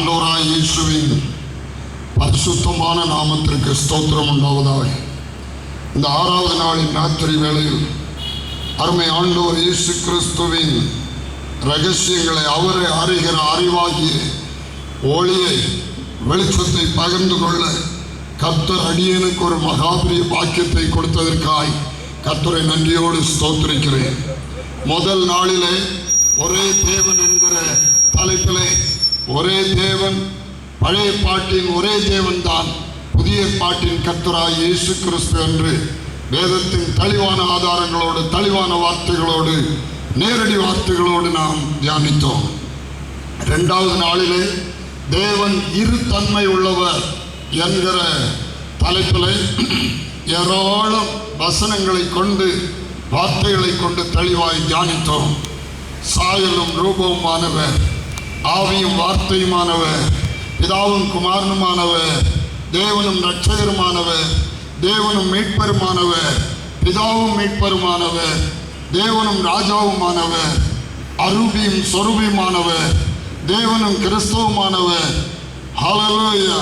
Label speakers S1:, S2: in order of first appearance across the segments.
S1: ஆண்டோராய் இயேசுவின் பரிசுத்தமான நாமத்திற்கு ஸ்தோத்திரம் உண்டாவதாக. இந்த ஆறாவது நாளின் ராத்திரி வேளையில் அருமை ஆண்டோர் இயேசு கிறிஸ்துவின் ரகசியங்களை அவரை அறிகிற அறிவாகிய ஒளியை வெளிச்சத்தை பகிர்ந்து கொள்ள கத்தர் அடியனுக்கு ஒரு மகாபிரிய பாக்கியத்தை கொடுத்ததற்காய் கத்தரை நன்றியோடு ஸ்தோத்திரிக்கிறேன். முதல் நாளிலே ஒரே தேவன் என்கிற தலைப்பிலே ஒரே தேவன் பழைய பாட்டின் ஒரே தேவன் தான் புதிய பாட்டின் கத்தராய் இயேசு கிறிஸ்து என்று வேதத்தின் தெளிவான ஆதாரங்களோடு தெளிவான வார்த்தைகளோடு நேரடி வார்த்தைகளோடு நாம் தியானித்தோம். இரண்டாவது நாளிலே தேவன் இரு தன்மை உள்ளவர் என்கிற தலைப்பில் ஏராளம் வசனங்களை கொண்டு வார்த்தைகளை கொண்டு தெளிவாய் தியானித்தோம். சாயலும் ரூபவுமானவர் ஆவியும் வார்த்தையுமானவர் பிதாவும் குமாரனுமானவர் தேவனும் ரட்சகருமானவர் தேவனும் மீட்பருமானவர் பிதாவும் மீட்பருமானவர் தேவனும் ராஜாவுமானவர் அருபியும் சொருபியுமானவர் தேவனும் கிறிஸ்தவமானவர் ஹலலோயா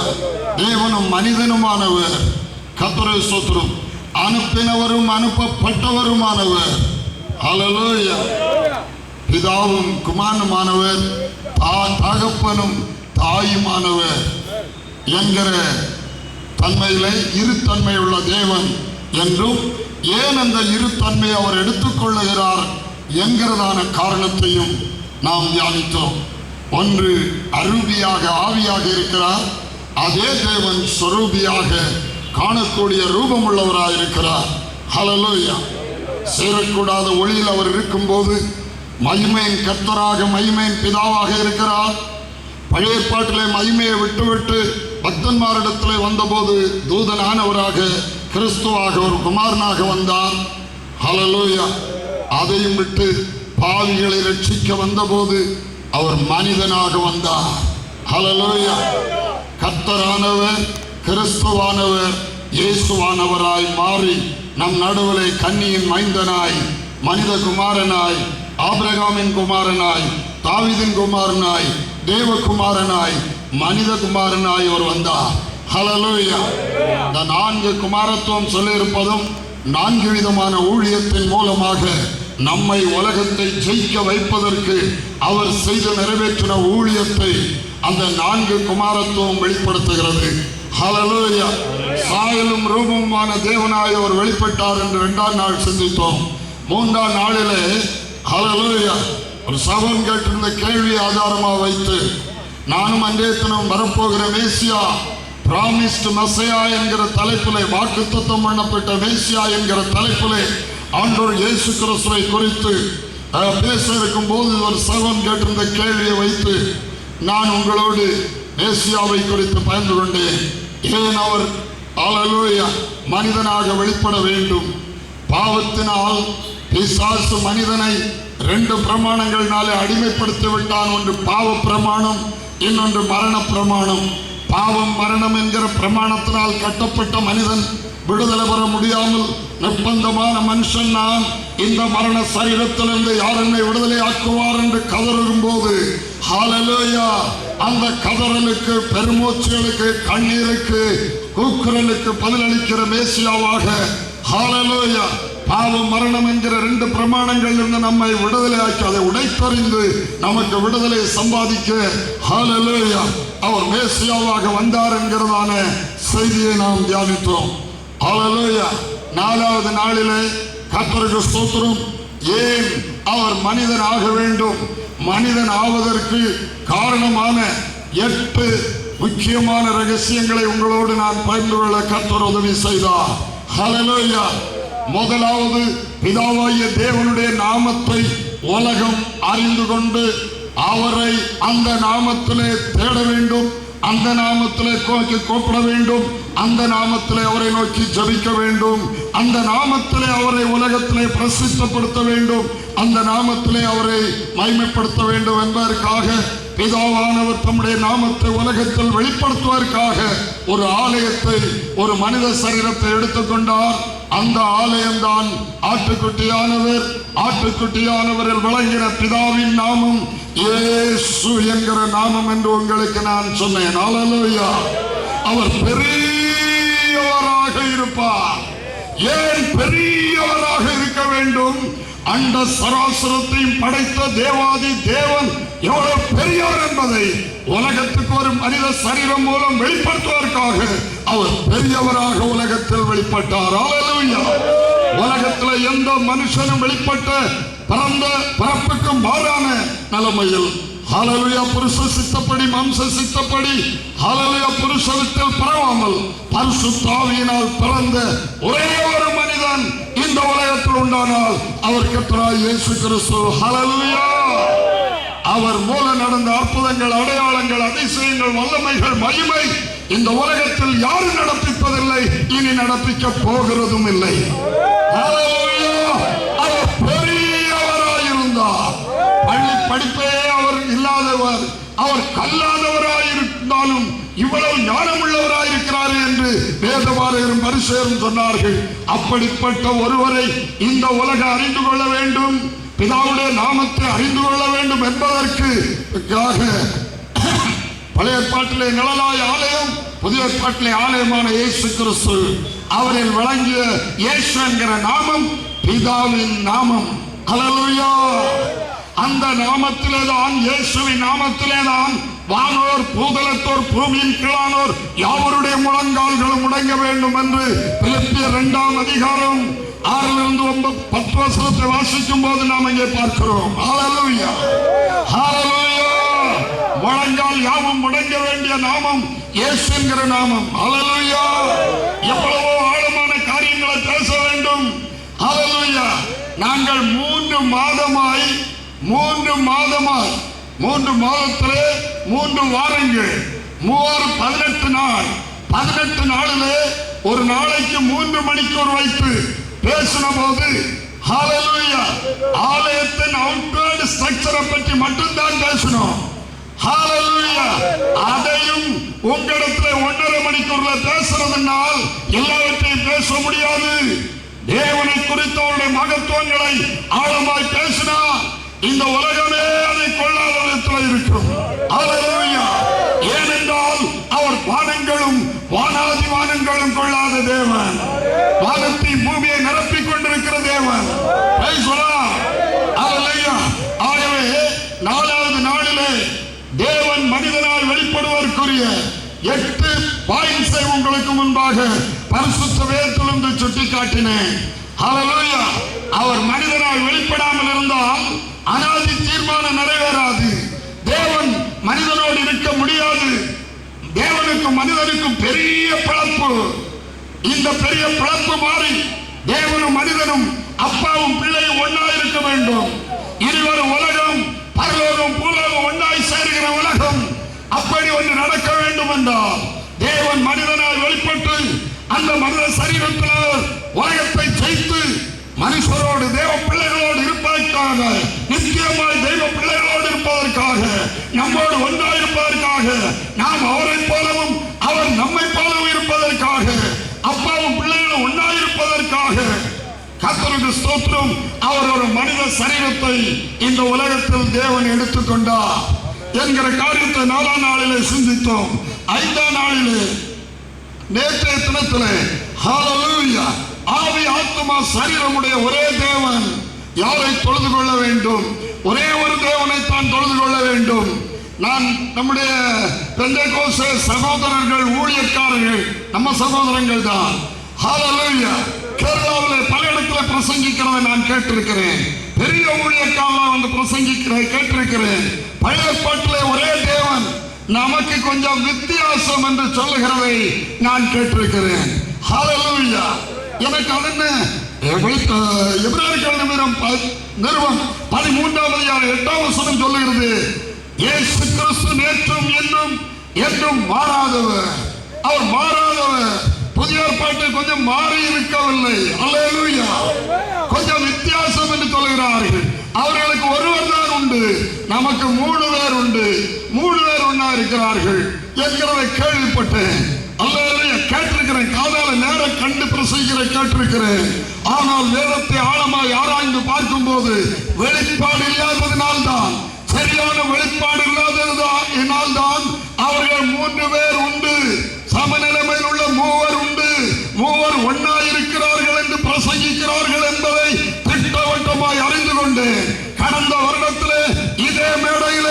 S1: தேவனும் மனிதனுமானவர் கத்துரை சொத்துரும் அனுப்பினவரும் அனுப்பப்பட்டவருமானவர் ஹலலோயா பிதாவும் குமாரனுமானவர் தகப்பனும் தாயுமானவர். என்கிற தன்மையிலே இரு தன்மையுள்ள தேவன் என்றும் ஏன் அந்த இரு தன்மையை அவர் எடுத்துக்கொள்ளுகிறார் என்கிறதான காரணத்தையும் நாம் தியானித்தோம். ஒன்று அருபியாக ஆவியாக இருக்கிறார். அதே தேவன் சொரூபியாக காணக்கூடிய ரூபம் உள்ளவராக இருக்கிறார் ஹலலோயா சேரக்கூடாத ஒளியில் அவர் இருக்கும்போது மகிமையின் கர்த்தராக மகிமையின் பிதாவாக இருக்கிறார். பழைய பாட்டிலே மகிமையை விட்டுவிட்டு பக்தன்மாரிடத்தில் வந்தபோது தூதனானவராக கிறிஸ்துவாக ஒரு குமாரனாக வந்தார். ஹலலூயா அதையும் விட்டு பாவிகளை ரட்சிக்க வந்தபோது அவர் மனிதனாக வந்தார். ஹலலூயா கர்த்தரானவர் கிறிஸ்துவானவர் இயேசுவானவராய் மாறி நம் நடுவிலே கன்னியின் மைந்தனாய் மனித குமாரனாய் ஆபிரகாமின் குமாரனாய் தாவிதின் குமாரனாய் தேவகுமாரனாய் மனித குமாரனாய் அவர் வந்தார். ஹலலூயா இந்த நான்கு குமாரத்துவம் சொல்லியிருப்பதும் நான்கு விதமான ஊழியத்தின் மூலமாக நம்மை உலகத்தை ஜெயிக்க வைப்பதற்கு அவர் செய்து நிறைவேற்றின ஊழியத்தை அந்த நான்கு குமாரத்துவம் வெளிப்படுத்துகிறது. ஹலலூயா சாயலும் ரூபமுமான தேவனாய் அவர் வெளிப்பட்டார் என்று இரண்டாம் நாள் சிந்தித்தோம். மூன்றாம் நாளிலே ஒரு சபன் கேட்டிருந்த கேள்வி ஆதாரமாக வைத்து நானும் அன்றைய தினம் வரப்போகிற மேசியா பிராமிஸ்ட் மசையா என்கிற தலைப்பிலே வாக்குத்தத்தம் பண்ணப்பட்ட மேசியா என்கிற தலைப்பிலே ஆண்டோர் இயேசு கிறிஸ்துவை குறித்து பேச இருக்கும் போது ஒரு சகோன் கேட்டிருந்த கேள்வியை வைத்து நான் உங்களோடு மேசியாவை குறித்து பயந்து கொண்டேன். ஏன் அவர் அலலூயா மனிதனாக வெளிப்பட வேண்டும்? பாவத்தினால் பிசாசு மனிதனை ரெண்டு பிரமாணங்கள்னாலே அடிமைப்படுத்தி விட்டான் ஒன்று பாவ பிரமாணம் இன்னொன்று மரண பிரமாணம். பாவம் மரணம் என்கிற பிரமாணத்தினால் கட்டப்பட்ட மனிதன் விடுதலை பெற முடியாமல் நிர்பந்தமான மனுஷன் நான். இந்த மரண சரீரத்திலிருந்து யார் என்னை விடுதலை ஆக்குவார் என்று கதறும் போது அந்த கதறலுக்கு பெருமூச்சுகளுக்கு கண்ணீருக்கு கூக்குரலுக்கு பதிலளிக்கிற மேசியாவாக ஹாலலோயா பாவம் மரணம் என்கிற ரெண்டு பிரமாணங்கள் இருந்து நம்மை விடுதலை ஆக்கி அதை உடைத்தறிந்து நமக்கு விடுதலை சம்பாதிக்க ஹalleluya அவர் மேசியாவாக வந்தார் என்கிறதான செய்தியை நாம் தியானித்தோம். ஹalleluya நாலாவது நாளிலே கத்தருக்கு ஸ்தோத்திரம். ஏன் அவர் மனிதன் ஆக வேண்டும்? மனிதன் ஆவதற்கு காரணமான எட்டு முக்கியமான ரகசியங்களை உங்களோடு நான் பகிர்ந்து கொள்ள கத்தர் உதவி செய்தார். ஹalleluya முதலாவது பிதாவாகிய தேவனுடைய நாமத்தை உலகம் அறிந்து கொண்டு அவரை அந்த நாமத்திலே தேட வேண்டும் அந்த நாமத்திலே நோக்கி கூப்பிட வேண்டும் அந்த நாமத்திலே அவரை நோக்கி ஜபிக்க வேண்டும் அந்த நாமத்திலே அவரை உலகத்திலே பிரசித்தப்படுத்த வேண்டும் அந்த நாமத்திலே அவரை மைமைப்படுத்த வேண்டும் என்பதற்காக பிதாவானவர் தம்முடைய நாமத்தை உலகத்தில் வெளிப்படுத்துவதற்காக ஒரு ஆலயத்தை ஒரு மனித சரீரத்தை எடுத்துக்கொண்டார். அந்த ஆலயம்தான் ஆட்டுக்குட்டியானவர். ஆட்டுக்குட்டியானவரில் விளங்கின பிதாவின் நாமம் இயேசு என்கிற நாமம் என்று உங்களுக்கு நான் சொன்னேன். ஹalleluya அவர் பெரியவராக இருப்பார். ஏன் பெரியவராக இருக்க வேண்டும்? அண்ட சராசரத்தையும் படைத்த தேவாதி தேவன் எவ்வளவு பெரியவர் என்பதை உலகத்துக்கு ஒரு மனித சரீரம் மூலம் வெளிப்படுத்துவதற்காக அவர் பெரியவராக உலகத்தில் வெளிப்பட்டார். ஹalleluya. உலகத்துல எந்த மனுஷனும் வெளிப்பட்ட பிறந்த பிறப்புக்கு மாறான நிலைமையில். ஹalleluya. புருஷ சித்தப்படி மாம்ச சித்தப்படி ஹalleluya. புருஷத்தில் பரவாமல் பரிசுத்தாவியினால் பிறந்த ஒரே ஒரு மனிதன் இந்த உலகத்தில் உண்டானால் அவர் கர்த்தராய் இயேசு கிறிஸ்து. ஹலலுயா அவர் மூல நடந்த அற்புதங்கள் அடையாளங்கள் அதிசயங்கள் வல்லமைகள் மகிமை இந்த உலகத்தில் யாரும் நடப்பிப்பதில்லை இனி நடப்பிக்க போகிறதும் இல்லை. அவர் பெரியவராயிருந்தார். பள்ளி படிப்பே அவர் இல்லாதவர் அவர் கல்லாதவராயிருந்தாலும் இவ்வளவு ஞானமுள்ளவராயிருக்கிறார் என்று வேதவாரரும் பரிசேரும் சொன்னார்கள். அப்படிப்பட்ட ஒருவரை இந்த உலகம் அறிந்து கொள்ள வேண்டும். பிதாவுடைய நாமத்தை அறிந்து கொள்ள வேண்டும் என்பதற்கு பழைய ஏற்பாட்டிலே நிழலாய் ஆலயம் புதிய ஏற்பாட்டிலே ஆலயமான இயேசு கிறிஸ்து அவரில் வழங்கிய இயேசு என்கிற நாமம் பிதாவின் நாமம். அலலுயா அந்த நாமத்திலே தான் இயேசுவின் நாமத்திலே தான் வானோர் பூதலத்தோர் பூமியின் கீழானோர் யாவருடைய முழங்கால்களும் முடங்க வேண்டும் என்று பிலிப்பியர் இரண்டாம் அதிகாரம் ஆறிலிருந்து ஒன்பது பத்து வசனத்தை வாசிக்கும் போது நாம் இங்கே பார்க்கிறோம். ஹalleluya முழங்கால் யாவும் முடங்க வேண்டிய நாமம் இயேசு என்கிற நாமம். ஹalleluya எவ்வளவோ ஆழமான காரியங்களை பேச வேண்டும். ஹalleluya நாங்கள் மூன்று மாதமாய் மூன்று மாதமாய் மூன்று மாதத்திலே மூன்று வாரங்கள் மூவாறு பதினெட்டு நாள் பதினெட்டு நாளிலே ஒரு நாளைக்கு மூன்று மணிக்கூர் வைத்து பேசின போது ஆலயத்தின் அவுட்வேர்ட் ஸ்ட்ரக்சரை பற்றி மட்டும்தான் பேசணும் அதையும் உங்களிடத்துல ஒன்றரை மணிக்குள்ள பேசுறதுனால் எல்லாவற்றையும் பேச முடியாது. தேவனை குறித்த மகத்துவங்களை ஆழமாய் பேசினா இந்த உலகமே அதை கொள்ளாத விதத்தில் இருக்கும் ஹalleluya ஏனென்றால் அவர் வானங்களும் வானாதி வானங்களும் கொள்ளாத தேவன் வானத்தை பூமியை நிரப்பிக் கொண்டிருக்கிற தேவன் Praise the Lord. Hallelujah. ஆகவே நாலாவது நாளிலே தேவன் மனிதனால் வெளிப்படுவதற்குரிய எட்டு பாயிண்ட்ஸை முன்பாக பரிசுத்த வேதத்திலிருந்து சுட்டி காட்டினேன் அவர் மனிதனால் வெளிப்படாமல் இருந்தால் அனாதி தீர்மானம் நிறைவேறாது. தேவன் மனிதனோடு இருக்க முடியாது. தேவனுக்கும் மனிதனுக்கும் பெரிய பிளப்பு இந்த பெரிய பிளப்பு மாறி தேவனும் மனிதனும் அப்பாவும் பிள்ளையும் ஒன்னாய் இருக்க வேண்டும். இருவரும் உலகம் பரலோகம் பூலோகம் ஒன்றாய் சேர்கிற உலகம் அப்படி ஒன்று நடக்க வேண்டும் என்றால் தேவன் மனிதனால் அந்த மனித சரீரத்தினால் உலகத்தை ஜெயித்து மனுஷரோடு தேவ பிள்ளைகளோடு இருப்பதற்காக நிச்சயமாய் தெய்வ பிள்ளைகளோடு இருப்பதற்காக நம்மோடு ஒன்றாயிருப்பதற்காக நாம் அவரை போலவும் அவர் நம்மை போலவும் இருப்பதற்காக அப்பாவும் பிள்ளைகளும் ஒன்றாயிருப்பதற்காக கத்தருக்கு ஸ்தோத்திரம். அவர் ஒரு மனித சரீரத்தை இந்த உலகத்தில் தேவன் எடுத்துக்கொண்டார் என்கிற காரியத்தை நாலாம் நாளிலே சிந்தித்தோம். ஐந்தாம் நாளிலே நேற்றைய தினத்தில் ஹalleluya ஆவி ஆத்மா சரீரமுடைய ஒரே தேவன். யாரை தொழுது கொள்ள வேண்டும்? ஒரே ஒரு தேவனை தான் தொழுது கொள்ள வேண்டும். நான் நம்முடைய பெந்தைக்கோச சகோதரர்கள் ஊழியக்காரர்கள் நம்ம சகோதரங்கள் தான். கேரளாவில் பல இடத்துல பிரசங்கிக்கிறதை நான் கேட்டிருக்கிறேன். பெரிய ஊழியக்காரலாம் வந்து பிரசங்கிக்கிறதை கேட்டிருக்கிறேன். பழைய பாட்டிலே ஒரே தேவன் நமக்கு கொஞ்சம் வித்தியாசம் என்று சொல்லுகிறதை நான் கேட்டிருக்கிறேன். ஹalleluya எனக்கு அது என்ன? எபிரேயர்கள் நிமிடம்? ப- நிறுவம் பதிமூன்றாவது அதிகாரம் எட்டாம் வசனம் சொல்லுகிறது. ஏசு கிறிஸ்து நேற்றும் என்றும் என்றும் மாறாதவர். அவர் மாறாதவர். புதிய பாட்டு கொஞ்சம் மாறி இருக்கவில்லை அல்லேலூயா கொஞ்சம் வித்தியாசம் என்று சொல்கிறார்கள் அவர்களுக்கு ஒருவர் தான் உண்டு. நமக்கு மூணு பேர் உண்டு. மூணு பேர் ஒன்னா இருக்கிறார்கள் என்கிறதை கேள்விப்பட்டேன். அல்லேலூயா கேட்டிருக்கிறேன். காதால நேர கண்டு பிரசங்கிற கேட்டிருக்கிறேன். ஆனால் வேதத்தை ஆழமாய் ஆராய்ந்து பார்க்கும்போது வெளிப்பாடு இல்லாததினால்தான் சரியான வெளிப்பாடு இல்லாததுதான் என்னால்தான் அவர்கள் மூன்று பேர் உண்டு. சமநிலைமையில் உள்ள மூவர் உண்டு. மூவர் ஒன்னாயிருக்கிறார்கள் என்று பிரசங்கிக்கிறார்கள் என்பதை அறிந்து கடந்த வருடத்துல இதே மேடையில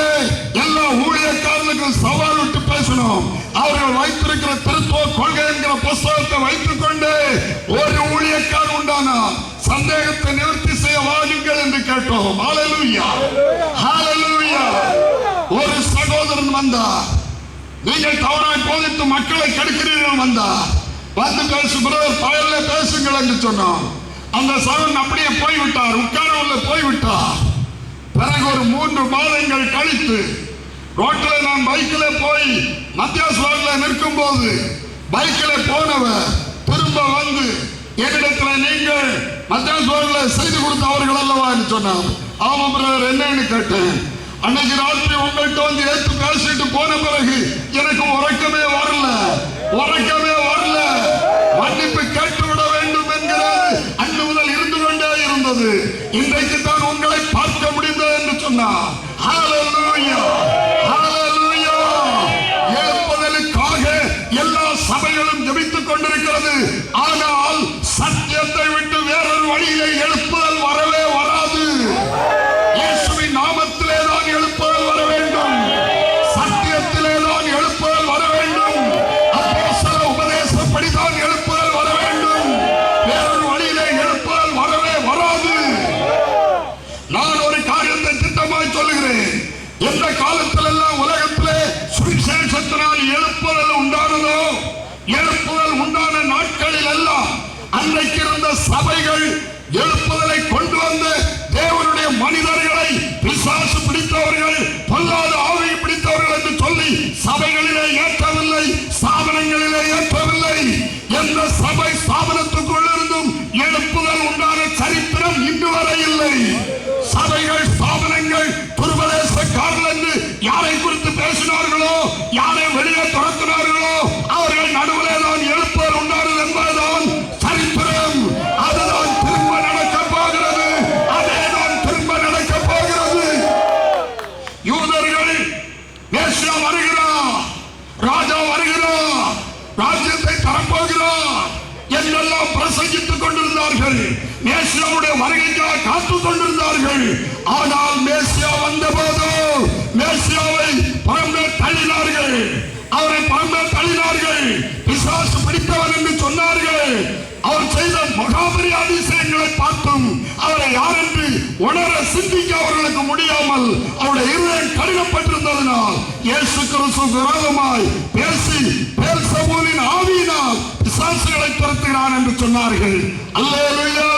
S1: எல்லா ஊழியக்காரர்களுக்கும் சவால் விட்டு பேசணும் அவர்கள் வைத்திருக்கிற திருத்துவ கொள்கை என்கிற புஸ்தகத்தை வைத்துக் கொண்டு ஒரு ஊழியக்கார் உண்டானா? சந்தேகத்தை நிவர்த்தி செய்ய வாருங்கள் என்று கேட்டோம். ஹalleluya ஹalleluya ஒரு சகோதரன் வந்தா. நீங்கள் தவறாய் போதித்து மக்களை கெடுக்கிறீர்கள் வந்தா. வந்து பேசு பிரதர் பயல்ல பேசுங்கள் என்று சொன்னோம் அந்த சகோதரன் அப்படியே போய்விட்டார் உட்காரவுள்ள போய்விட்டார். பிறகு ஒரு மூன்று மாதங்கள் கழித்து ரோட்டில் நான் பைக்கில் போய் மத்திய ரோட்ல நிற்கும் போது பைக்கில் போனவர் திரும்ப வந்து என்னிடத்தில் நீங்கள் மத்தியாஸ் ரோட்ல செய்து கொடுத்தவர்கள் அல்லவா என்று சொன்னார். ஆமாம் பிரதர் என்னன்னு கேட்டேன். அன்னைக்கு ராத்திரி உங்கள்கிட்ட வந்து ஏற்று பேசிட்டு போன பிறகு எனக்கு உறக்கமே வரல. உறக்கமே வரல. வருகைக்காக கொண்டிருந்தார்கள். ஆனால் மேசியா வந்த போது மேசியாவை புறம்பே தள்ளினார்கள். அவரை புறம்பே தள்ளினார்கள். பிசாசு பிடித்தவர் என்று சொன்னார்கள். அவர் செய்த மகாபரி அதிசயங்களை பார்த்தும் அவரை யார் என்று உணர சிந்திக்க அவர்களுக்கு முடியாமல் அவருடைய இருதயம் கடினப்பட்டிருந்ததனால் இயேசு கிறிஸ்து விரோதமாய் பேசி பேர்சபூலின் ஆவியினால் பிசாசுகளை துரத்துகிறான் என்று சொன்னார்கள். அல்லேலூயா!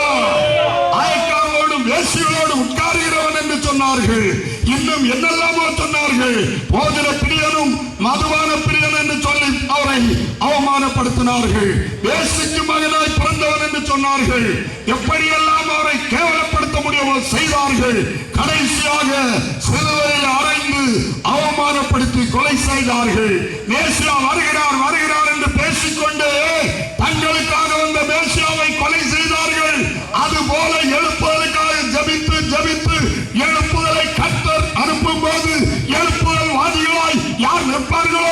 S1: இயேசுவோடு உட்காருகிறவன் என்று சொன்னார்கள். இன்னும் என்னெல்லாமோ சொன்னார்கள். போதிர பிரியனும் மதுவான பிரியன் என்று சொல்லி அவரை அவமானப்படுத்தினார்கள். வேசிக்கு மகனாய் பிறந்தவன் என்று சொன்னார்கள். எப்படியெல்லாம் அவரை கேவலப்படுத்த முடியாமல் செய்தார்கள். கடைசியாக சிலுவையில் அறைந்து அவமானப்படுத்தி கொலை செய்தார்கள். மேசியா வருகிறார் வருகிறார் என்று பேசிக்கொண்டு தங்களுக்காக வந்த மேசியாவை கொலை செய்தார்கள். அது வாதிகளாய் நிற்பார்களோ?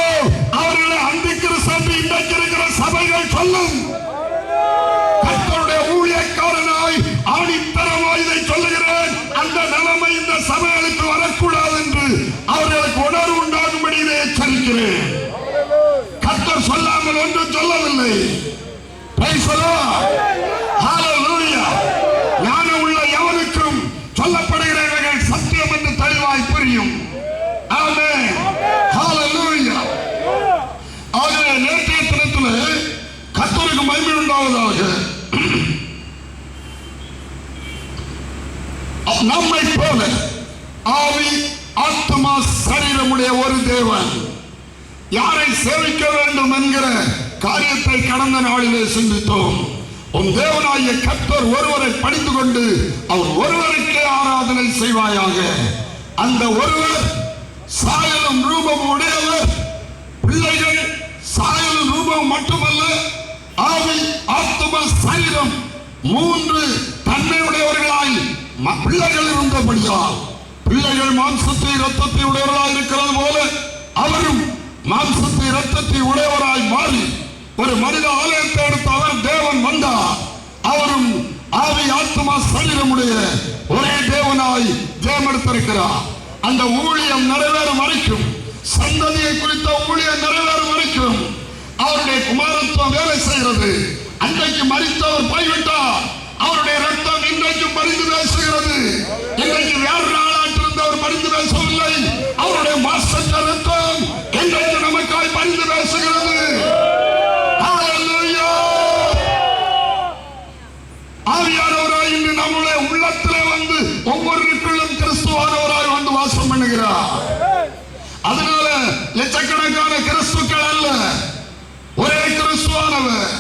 S1: அவர்களை அந்திக்கிற சென்று இன்றைக்கு இருக்கிற சபைகள் சொல்லும். கத்தருடைய ஊழியக்காரனாய் ஆணித்தரமாய் இதை சொல்லுகிறேன். அந்த நிலைமை இந்த சபைகளுக்கு வரக்கூடாது என்று அவர்களுக்கு உணர்வு உண்டாகும்படி இதை எச்சரிக்கிறேன். கத்தர் சொல்லாமல் ஒன்றும் சொல்லவில்லை. Praise the Lord. Hallelujah. ஞானம் உள்ள எவனுக்கும் சொல்லப்படுகிறவர்கள் சத்தியம் என்று தெளிவாய் புரியும் Amen. Hallelujah. ஆகவே நேற்றைய தினத்தில் கத்தருக்கு மகிமை உண்டாவதாக நம்மை போல ஆவி ஆத்மா சரீரமுடைய ஒரு தேவன். யாரை சேவிக்க வேண்டும் என்கிற காரியத்தை கடந்த நாளிலே சிந்தித்தோம். உன் தேவனாகிய கத்தர் ஒருவரை படித்து கொண்டு அவர் ஒருவருக்கே ஆராதனை செய்வாயாக. அந்த ஒருவர் சாயலும் ரூபம் உடையவர். பிள்ளைகள் சாயலும் ரூபம் மட்டுமல்ல ஆவி ஆத்ம சரீரம் மூன்று தன்மையுடையவர்களாய் பிள்ளைகள் இருந்தபடியால் பிள்ளைகள் மாம்சத்தை ரத்தத்தை உடையவராய் இருக்கிறது போல அவரும் மாம்சத்தை ரத்தத்தை உடையவராய் மாறி ஒரு மனித ஆலயத்தை எடுத்து அவர் தேவன் வந்தார். அவரும் ஆவி ஆத்மா சரீரமுடைய ஒரே தேவனாய் ஜெயமெடுத்திருக்கிறார். அந்த ஊழியம் நிறைவேறும் வரைக்கும் சந்ததியை குறித்த ஊழியம் நிறைவேறும் வரைக்கும் அவருடைய குமாரத்துவம் வேலை செய்கிறது. அன்றைக்கு மறித்தவர் போய்விட்டார். அவருடைய ரத்த இன்றைக்கு பரிந்து பேசுகிறது. இன்றைக்கு வேறு இருந்து அவர் பரிந்து பேசவில்லை. அவருடைய மாஸ்டர் ரத்தம் இன்றைக்கு நமக்காய் பரிந்து பேசுகிறது. ஆவியானவராய் இன்று நம்முடைய உள்ளத்திலே வந்து ஒவ்வொருக்குள்ளும் கிறிஸ்துவானவராய் வந்து வாசம் பண்ணுகிறார். அதனால லட்சக்கணக்கான கிறிஸ்துக்கள் அல்ல ஒரே கிறிஸ்துவானவர்.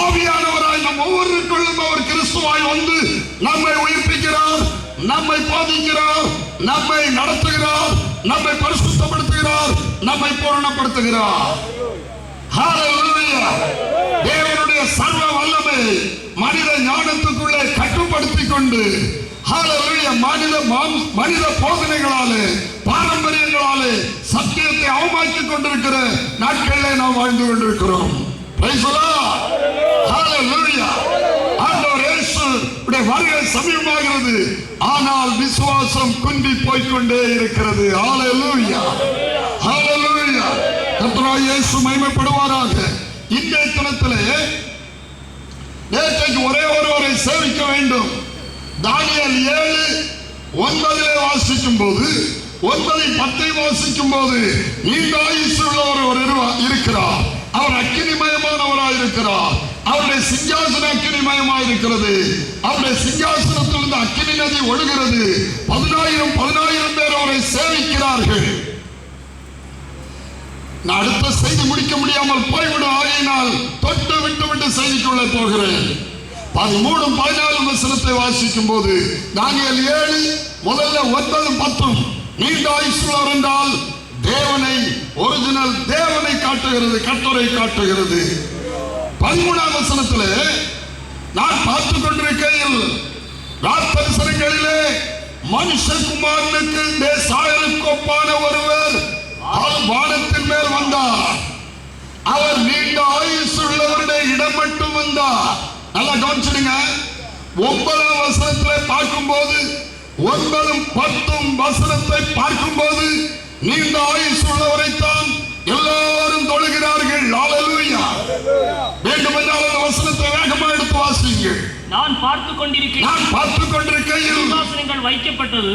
S1: ஆவியானவராய் நம் ஒவ்வொருக்குள்ளும் அவர் கிறிஸ்துவாய் வந்து நம்மை உயிர்ப்பிக்கிறார் நம்மை போதிக்கிறார் நம்மை நடத்துகிறார் நம்மை பரிசுத்தப்படுத்துகிறார் நம்மை பூரணப்படுத்துகிறார். தேவனுடைய சர்வ வல்லமை மனித ஞானத்துக்குள்ளே கட்டுப்படுத்திக் கொண்டு மனித மனித போதனைகளாலே பாரம்பரியங்களாலே சத்தியத்தை அவமாக்கிக் கொண்டிருக்கிற நாட்களிலே நாம் வாழ்ந்து கொண்டிருக்கிறோம். உடைய வருகை சமீபமாகிறது. ஆனால் விசுவாசம் குன்றி போய்கொண்டே இருக்கிறது. Hallelujah. Hallelujah. இயேசு மகிமைப்படுவாராக. இன்றைய தினத்திலே நேற்றைக்கு ஒரே ஒருவரை சேவிக்க வேண்டும். தானியல் ஏழு ஒன்பதிலே வாசிக்கும் போது ஒன்பதை பத்தை வாசிக்கும் போது நீண்ட ஆயுசு உள்ளவர் ஒரு இருக்கிறார். அவர் அக்கினிமயமானவராய் இருக்கிறார் அவருடைய சிங்காசன அக்கினிமயமாய் இருக்கிறது அவருடைய சிங்காசனத்திலிருந்து அக்கினி நதி ஒழுகிறது. பதினாயிரம் பதினாயிரம் பேர் அவரை சேவிக்கிறார்கள். நான் அடுத்த செய்தி முடிக்க முடியாமல் போய்விடும். ஆகையினால் தொட்டு விட்டு விட்டு செய்திக்குள்ளே போகிறேன். பதிமூணும் பதினாலும் வசனத்தை வாசிக்கும் போது தானியல் ஏழு முதல்ல ஒன்பதும் பத்தும் நீண்ட ஆயுசுள்ளவர் என்றால் தேவனை ஒரிஜினல் தேவனை காட்டுகிறது கட்டுரை காட்டுகிறது. பதிமூணாம் வசனத்தில் நான் பார்த்து கொண்டிருக்கையில் ராத்தரிசனங்களிலே மனுஷகுமாரனுக்கு தேசாயனுக்கு ஒப்பான ஒருவர் வானத்தின் மேல் வந்தார். அவர் நீண்ட ஆயுசு உள்ளவருடைய இடம் மட்டும் வந்தார். நல்லா கவனிச்சிடுங்க. ஒன்பதாம் வசனத்தில் பார்க்கும்போது ஒன்பதும் பத்தும் வசனத்தை பார்க்கும்போது நீண்ட ஆயுசு உள்ளவரைத்தான்
S2: நான் பார்த்து கொண்டிருக்கிறேன்.
S1: நான் பார்த்துக் கொண்டிருக்கையில்
S2: சிங்காசனங்கள் வைக்கப்பட்டது.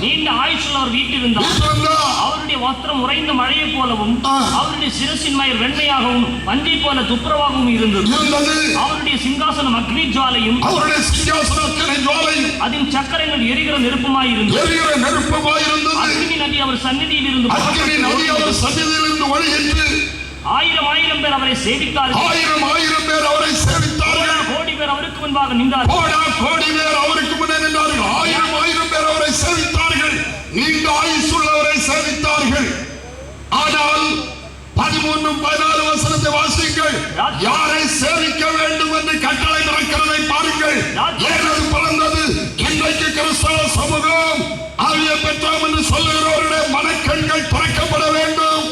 S2: நீண்ட ஆயுசுள்ளவர் வீட்டிருந்தார்.
S1: வீட்டிலிருந்தா,
S2: அவருடைய வஸ்திரம் உறைந்த மழையை போலவும். அவருடைய சிரசின் மயிர் வெண்மையாகவும் பஞ்சை போல துப்புரவாகவும் இருந்தது. அவருடைய சிங்காசனம் அக்னி ஜுவாலையும்
S1: அவருடைய
S2: அதன் சக்கரங்கள் எரிகிற நெருப்புமாய் இருந்தது.
S1: எரிகிற
S2: அக்னி நதி அவர் சந்நிதியில் இருந்து
S1: அக்கினி நதி அவர் சன்னிதியிலிருந்து ஒழுகின்று
S2: ஆயிரம் ஆயிரம் பேர் அவரை சேவித்தார்கள்.
S1: ஆயிரம் ஆயிரம் பேர் அவரை சேவித்தார்கள்.
S2: கோடி பேர் அவருக்கு முன்பாக நின்றார்கள்.
S1: கோடா பேர் அவருக்கு முன்னே நின்றார்கள். ஆயிரம் ஆயிரம் பேர் அவரை சேவித்தார்கள். நீண்ட ஆயுசுள்ளவரை சேவித்தார்கள். ஆனால் பதிமூன்றும் பதினாலு வசனத்தை வாசிங்கள் யாரை சேவிக்க வேண்டும் என்று கட்டளை நடக்கிறதை பாருங்கள். ஏனது பிறந்தது. இன்றைக்கு கிறிஸ்தவ சமூகம் ஆவிய பெற்றோம் என்று சொல்லுகிறவருடைய மனக்கண்கள் திறக்கப்பட வேண்டும்.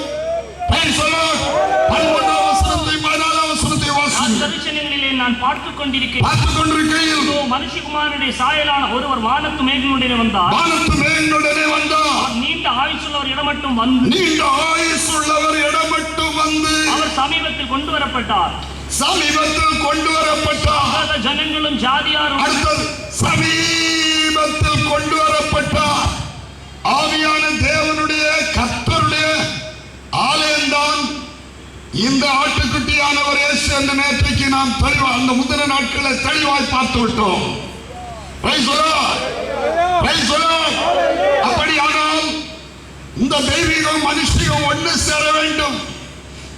S2: நான் பார்த்துக் கொண்டிருக்கிறேன்
S1: கொண்டிருக்கையில்
S2: இதோ மனுஷகுமாரனுடைய சாயலான ஒருவர் வானத்து மேகங்களுடைய வந்தார்.
S1: வானத்து மேகங்களுடனே வந்தார்.
S2: அவர் நீண்ட ஆயுசுள்ளவர் இடம் மட்டும் வந்து
S1: நீண்ட ஆயுசுள்ளவர் இடமட்டு வந்து
S2: அவர் சமீபத்தில் கொண்டு வரப்பட்டார்
S1: சமீபத்தில் கொண்டு வரப்பட்டார்
S2: ஜனங்களும் ஜாதியாரும்
S1: அடுத்தது சமீபத்தில் கொண்டு வரப்பட்டார் ஆவியான தேவனுடைய கர்த்தருடைய ஆலயம்தான் இந்த ஆட்டுக்குட்டியானவர் இயேசு அந்த நேற்றைக்கு நாம் தெளிவா அந்த முதல நாட்களை தெளிவாய் பார்த்து விட்டோம். அப்படியானால் இந்த தெய்வீகம் மனுஷிகம் ஒன்று சேர வேண்டும்.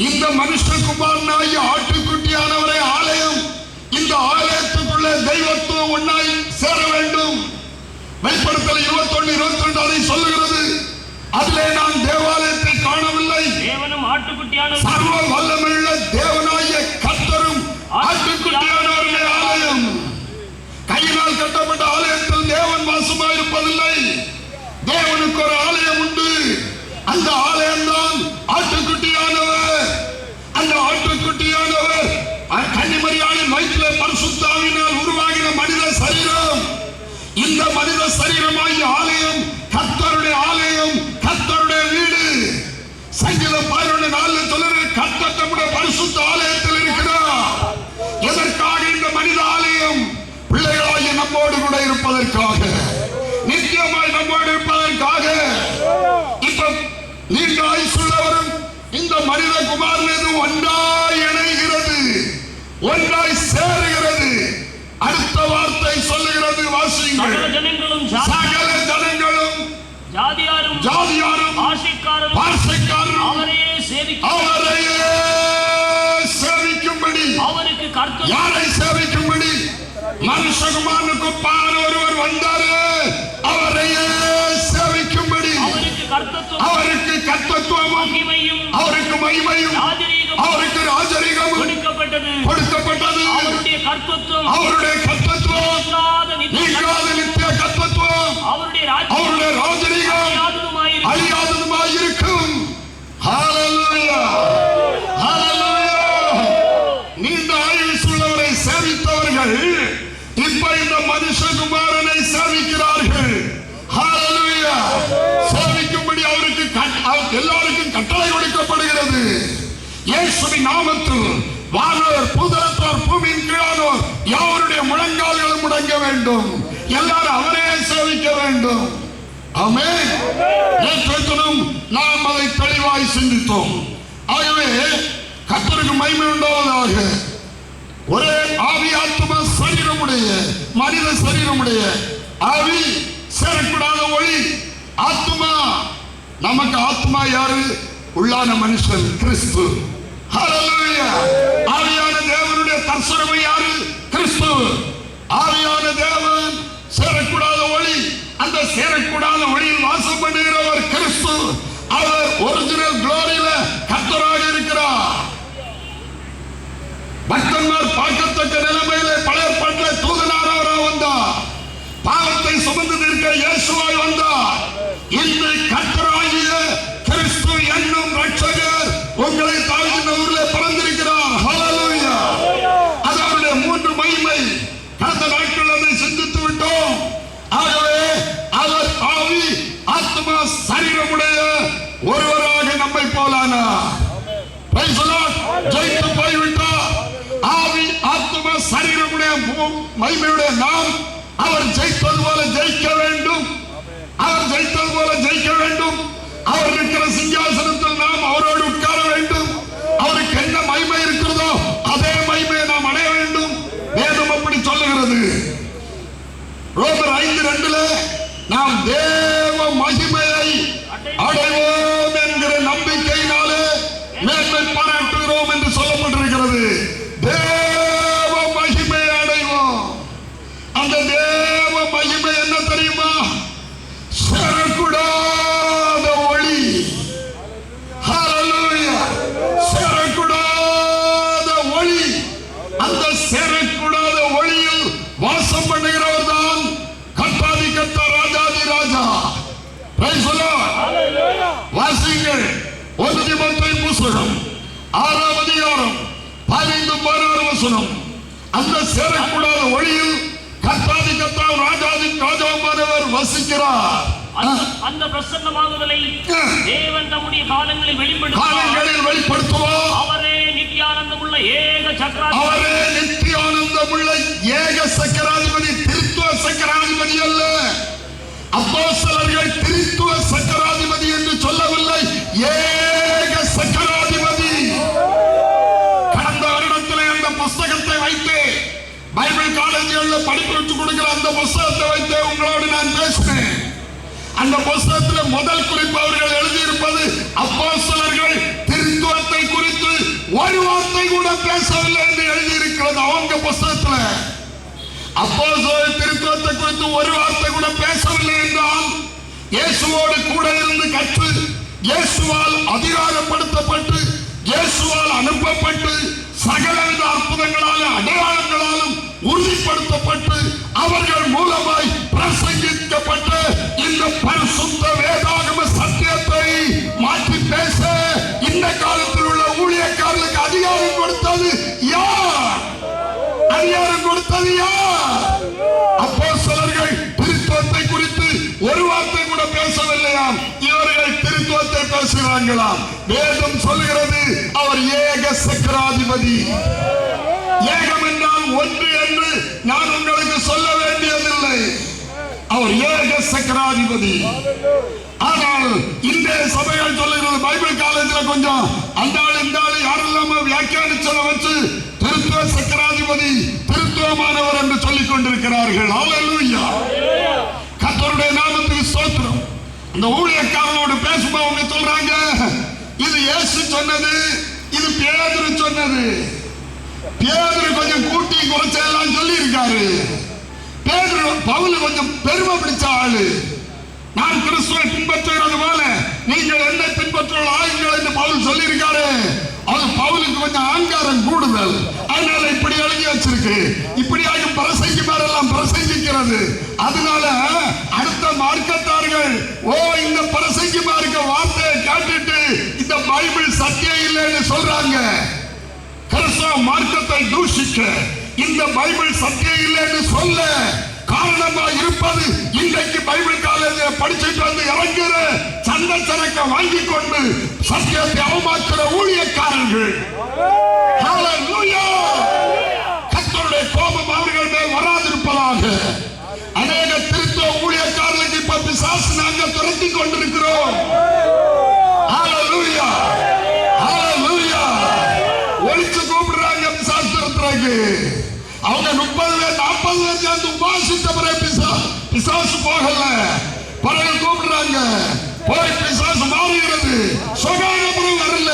S1: இந்த மனுஷகுமாரனாகிய ஆட்டுக்குட்டியானவரை ஆலயம் இந்த ஆலயத்துக்குள்ளே தெய்வத்துவம் ஒன்றாய் சேர வேண்டும். வெளிப்படுத்தல் இருபத்தொன்னு இருபத்தி ரெண்டு அதை சொல்லுகிறது. அதிலே நான் தேவாலயத்தை காணவில்லை.
S2: தேவனும் ஆட்டுக்குட்டியான
S1: சர்வ வல்லமுள்ள தேவனாய கத்தரும் ஆட்டுக்குட்டியானவருடைய ஆலயம். கையினால் கட்டப்பட்ட ஆலயத்தில் தேவன் வாசமாக இருப்பதில்லை தேவனுக்கு ஒரு ஆலயம் உண்டு. அந்த ஆலயம் தான் ஆட்டுக்குட்டியானவர். அந்த ஆட்டுக்குட்டியானவர் கன்னிமரியான வயிற்றில பரிசுத்தாவினால் உருவாகின மனித சரீரம். இந்த மனித சரீரமாகிய ஆலயம் கத்தருடைய ஆலயம். கத்தருடைய வீடு. சங்கீதம் பதினொன்று நாலு சொல்லுற கத்த நம்முடைய பரிசுத்த ஆலயத்தில் இருக்கிறார். எதற்காக இந்த மனித ஆலயம்? பிள்ளைகளாகிய நம்மோடு கூட இருப்பதற்காக. நிச்சயமாய் நம்மோடு இருப்பதற்காக. இப்ப நீண்ட ஆயுசுள்ளவரும் இந்த மனித குமாரனது ஒன்றாய் இணைகிறது. ஒன்றாய் சேருகிறது. அடுத்த வார்த்தை சொல்லுகிறது வாசிங்கள்
S2: சகல ஜாதியாரும்
S1: ஜாதியாரும்
S2: ஆசைக்காரரும்
S1: பாஷைக்காரரும்
S2: அவரையே சேவிக்க
S1: அவரையே சேவிக்கும்படி.
S2: அவருக்கு கர்த்தர்
S1: யாரை சேவிக்கும்படி? மனுஷகுமாரனுக்கு ஒப்பான ஒருவர் வந்தாரு. அவரையே சேவிக்கும்படி.
S2: அவருக்கு கர்த்தத்துவம்
S1: அவருக்கு கத்தத்துவமும்
S2: மகிமையும்
S1: அவருக்கு மகிமையும் அவருக்கு ராஜரிகமும்
S2: கொடுக்கப்பட்டது.
S1: கொடுக்கப்பட்டது.
S2: அவருடைய கர்த்தத்துவம்
S1: அவருடைய கத்தத்துவம்
S2: நீங்காத நித்திய
S1: கத்தத்துவம்
S2: அவருடைய
S1: ராஜரிகம்
S2: அழியாததுமாயிருக்கு.
S1: அழியாததுமாய் இருக்கும் ஹalleluya ஹalleluya நீண்ட ஆயுசுள்ளவரை சேவித்தவர்கள் இப்ப இந்த மனுஷகுமாரனை சேவிக்கிறார்கள். சேவிக்கும்படி அவருக்கு எல்லாருக்கும் கட்டளை கொடுக்கப்படுகிறது இயேசுவின் நாமத்தில் வானோர் பூதரத்தோர் பூமியின் கீழானோர் யாவருடைய முழங்கால்களும் முடங்க வேண்டும். எல்லாரும் அவரே சேவிக்க வேண்டும். ஆமென். நேற்று தினம் நாம் அதை தெளிவாய் சிந்தித்தோம். ஆகவே கத்தருக்கு மகிமை உண்டாவதாக. ஒரே ஆவி ஆத்மா சரீரமுடைய மனித சரீரமுடைய ஆவி சேரக்கூடாத ஒளி ஆத்மா. நமக்கு ஆத்மா யாரு? உள்ளான மனுஷன் கிறிஸ்து. ஆவியான தேவனுடைய தரிசனம் யாரு? கிறிஸ்து. ஆவியான தேவன் சேரக்கூடாத ஒளி. அந்த சேரக்கூடாத ஒளியில் வாசம் பண்ணுகிறவர் கிறிஸ்து. அவர் ஒரிஜினல் குளோரியில கத்தராக இருக்கிறார். பக்தன்மார் பார்க்கத்தக்க நிலைமையில பழைய பண்ற தூதனாரவரா வந்தார். பாவத்தை சுமந்து நிற்க இயேசுவாய் வந்தார். இன்று கத்தரா மகிமையுடைய நாம் அவர் ஜெயித்தது போல ஜெயிக்க வேண்டும். அவர் ஜெயித்தது போல ஜெயிக்க வேண்டும். அவர் இருக்கிற சிங்காசனத்தில் நாம் அவரோடு உட்கார வேண்டும். அவருக்கு என்ன மகிமை இருக்கிறதோ அதே மகிமையை நாம் அடைய வேண்டும். வேதம் அப்படி சொல்லுகிறது. ரோமர் ஐந்து ரெண்டுல நாம் தேவ மகிமையை அடைவோம் என்கிற நம்பிக்கை சேரக்கூடாத ஒளியில் கத்தாதி கத்தா ராஜாதி ராஜாவானவர் வசிக்கிறார்.
S2: அந்த பிரசன்னமாகுதலை தேவன் தம்முடைய காலங்களில் வெளிப்படுத்துவார்.
S1: காலங்களில்
S2: அவரே நித்தியானந்தமுள்ள ஏக சக்கராதி
S1: அவரே நித்தியானந்தமுள்ள ஏக சக்கராதிபதி திருத்துவ சக்கராதிபதி அல்ல. அப்போஸ்தலர்கள் திருத்துவ சக்கராதிபதி என்று சொல்லவில்லை. ஏக புஸ்தகத்தை வைத்து உங்களோடு நான் பேசினேன். அந்த புஸ்தகத்தில் முதல் குறிப்பு அவர்கள் எழுதியிருப்பது அப்போஸ்தலர்கள் திருத்துவத்தை குறித்து ஒரு வார்த்தை கூட பேசவில்லை என்று எழுதியிருக்கிறது அவங்க புஸ்தகத்துல. அப்போஸ்தலர் திருத்துவத்தை குறித்து ஒரு வார்த்தை கூட பேசவில்லை என்றால் இயேசுவோடு கூட இருந்து கற்று இயேசுவால் அதிகாரப்படுத்தப்பட்டு இயேசுவால் அனுப்பப்பட்டு சகலவித அற்புதங்களாலும் அடையாளங்களாலும் உறுதிப்படுத்தப்பட்டு அவர்கள் மூலமாய் பிரசங்கிக்கப்பட்டு இந்த பரிசுத்த வேதாகம சத்தியத்தை மாற்றி பேச இந்த காலத்தில் உள்ள ஊழியக்காரர்களுக்கு அதிகாரம் கொடுத்தது யார்? அதிகாரம் கொடுத்தது யார்? சிலர்கள் திருத்துவத்தை குறித்து ஒரு வார்த்தை கூட பேசவில்லையாம். இவர்கள் திருத்துவத்தை பேசுகிறார்களாம். வேதம் சொல்கிறது அவர் ஏக சக்கராதிபதி. ஏகம் என்றால் ஒன்று என்று நான் உங்களுக்கு சொல்ல வேண்டியதில்லை. அவர் ஏக சக்கராதிபதி. ஆனால் இந்த சபைகள் சொல்லுகிறது பைபிள் காலேஜில் கொஞ்சம் அந்த ஆள் இந்த ஆள் யாரெல்லாம் வியாக்கியானிச்சதை வச்சு திருத்துவ சக்கராதிபதி திருத்துவமானவர் என்று சொல்லிக் கொண்டிருக்கிறார்கள். ஹalleluya. கத்தருடைய நாமத்துக்கு சோத்திரம் இந்த ஊழியக்காரனோடு பேசும்போது அவங்க சொல்றாங்க இது இயேசு சொன்னது இது பேதுரு சொன்னது. பேதுரு கொஞ்சம் கூட்டி குறைச்செல்லாம் சொல்லி இருக்காரு பேதுரு பவுல கொஞ்சம் பெருமை பிடிச்ச ஆளு. நான் கிறிஸ்துவை பின்பற்றுகிறது போல நீங்கள் என்ன பின்பற்றுள்ள ஆயுங்கள் என்று பவுல் சொல்லியிருக்காரு. அது பவுலுக்கு கொஞ்சம் ஆங்காரம் கூடுதல். அதனால இப்படி எழுதி வச்சிருக்கு. இப்படியாக பிரசங்கிமாரெல்லாம் பிரசங்கிக்கிறது. அதனால அடுத்த மார்க்கத்தார்கள் ஓ இந்த பிரசங்கிமார்க்க வார்த்தையை கேட்டுட்டு பைபிள் சத்தியம் இல்லைன்னு சொல்றாங்க. கிறிஸ்தவ மார்க்கத்தை தூஷிக்க இந்த பைபிள் சத்தியம் இல்லைன்னு சொல்ல காரணமா இருப்பது இன்றைக்கு பைபிள் காலேஜில் படிச்சுட்டு வந்து இறங்குற சந்த சரக்க வாங்கி கொண்டு சத்தியத்தை அவமாக்குற ஊழியக்காரர்கள். கத்தருடைய கோபம் அவர்கள் மேல் வராதிருப்பதாக. அநேக திருத்துவ ஊழியக்காரர்களுக்கு இப்ப பிசாசு நாங்கள் துரத்தி கொண்டிருக்கிறோம். ஒழிச்சு கூப்பிடுறாங்க பிசாசுறதுக்கு அவங்க முப்பது பேர் நாற்பது பேர் சேர்ந்து உபாசித்த பிறகு பிசா பிசாசு போகல. பிறகு கூப்பிடுறாங்க. போய் பிசாசு மாறுகிறது. சுகானபுரம் வரல.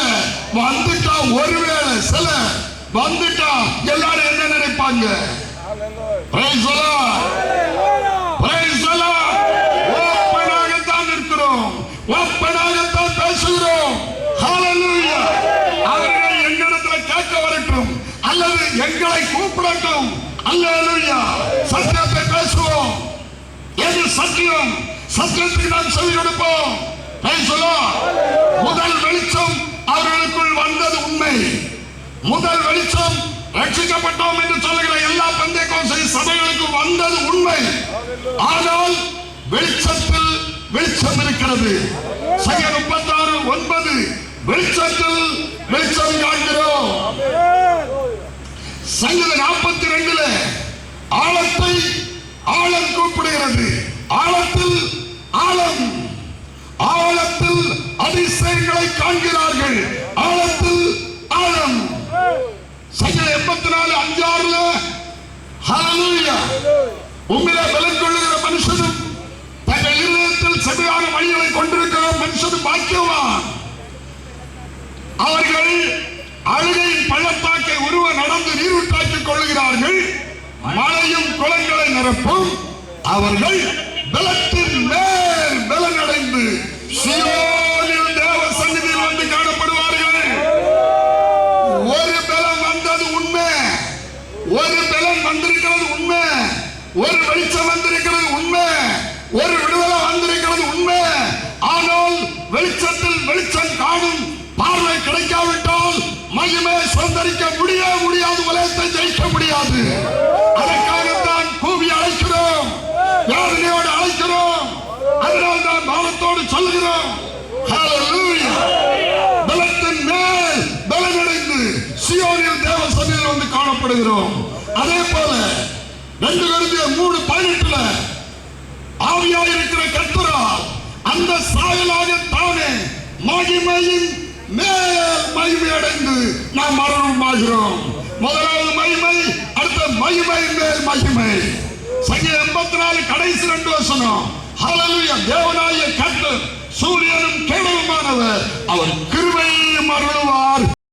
S1: வந்துட்டா ஒருவேளை சில. வந்துட்டா எல்லாரும் என்ன நினைப்பாங்க? சத்தியத்தை பேசுவோம். எது சத்தியம்? சத்தியத்துக்கு நாம் செவி கொடுப்போம் முதல் வெளிச்சம் அவர்களுக்குள் வந்தது உண்மை. முதல் வெளிச்சம் ரட்சிக்கப்பட்டோம் என்று சொல்லுகிற எல்லா பந்தேக்கோசை சபைகளுக்கு வந்தது உண்மை. ஆனால் வெளிச்சத்தில் வெளிச்சம் இருக்கிறது. சங்க முப்பத்தாறு ஒன்பது. வெளிச்சத்தில் வெளிச்சம் காண்கிறோம். சங்கத நாற்பத்தி ரெண்டுல ஆழத்தை ஆழம் கூப்பிடுகிறது. ஆழத்தில் ஆழம். ஆழத்தில் அதிசயங்களை காண்கிறார்கள். ஆழத்தில் ஆழம். சங்கத எண்பத்தி நாலு அஞ்சாறுல ஹalleluya. உங்களை பலன் கொள்ளுகிற மனுஷனும் தங்கள் இருதயத்தில் செமையான வழிகளை கொண்டிருக்கிற மனுஷனும் பாக்கியவான். அவர்கள் அழுகையின் பள்ளத்தாக்கை உருவ நடந்து நீருட்டாக்கிக் கொள்ளுகிறார்கள். மழையும் குளங்களை நிரப்பும். அவர்கள் பலத்தின் மேல் பலனடைந்து சியோனில் தேவ சந்நிதியில் வந்து காணப்படுவார்கள். ஒரு பலம் வந்தது உண்மை. ஒரு பலன் வந்திருக்கிறது உண்மை. ஒரு வெளிச்சம் வந்திருக்கிறது உண்மை. ஒரு விடுதலை வந்திருக்கிறது உண்மை. ஆனால் வெளிச்சத்தில் வெளிச்சம் காணும் பார்வை கிடைக்காவிட்டால் மகிமை சந்தரிக்க முடியாது முடியாது உலகத்தை ஜெயிக்க முடியாது. அதற்காகத்தான் கூவி அழைக்கிறோம். யாருனையோடு அழைக்கிறோம். அதனால் தான் பாவத்தோடு சொல்கிறோம் பலத்தின் மேல் பலனடைந்து சியோனில் தேவ சபையில் வந்து காணப்படுகிறோம். அதே போல ரெண்டு கருதிய மூணு பதினெட்டுல ஆவியாயிருக்கிற கர்த்தரா அந்த சாயலாக தானே மகிமையின் மேல் மகிமை அடைந்து நாம் மரணமாகிறோம். முதலாவது மகிமை அடுத்த மகிமை மேல் மகிமை. சங்கி எண்பத்தி நாலு கடைசி ரெண்டு வசனம். ஹalleluya தேவனாய கட்டு சூரியனும் கேடவுமானவர் அவர் கிருபையும் அருளுவார்.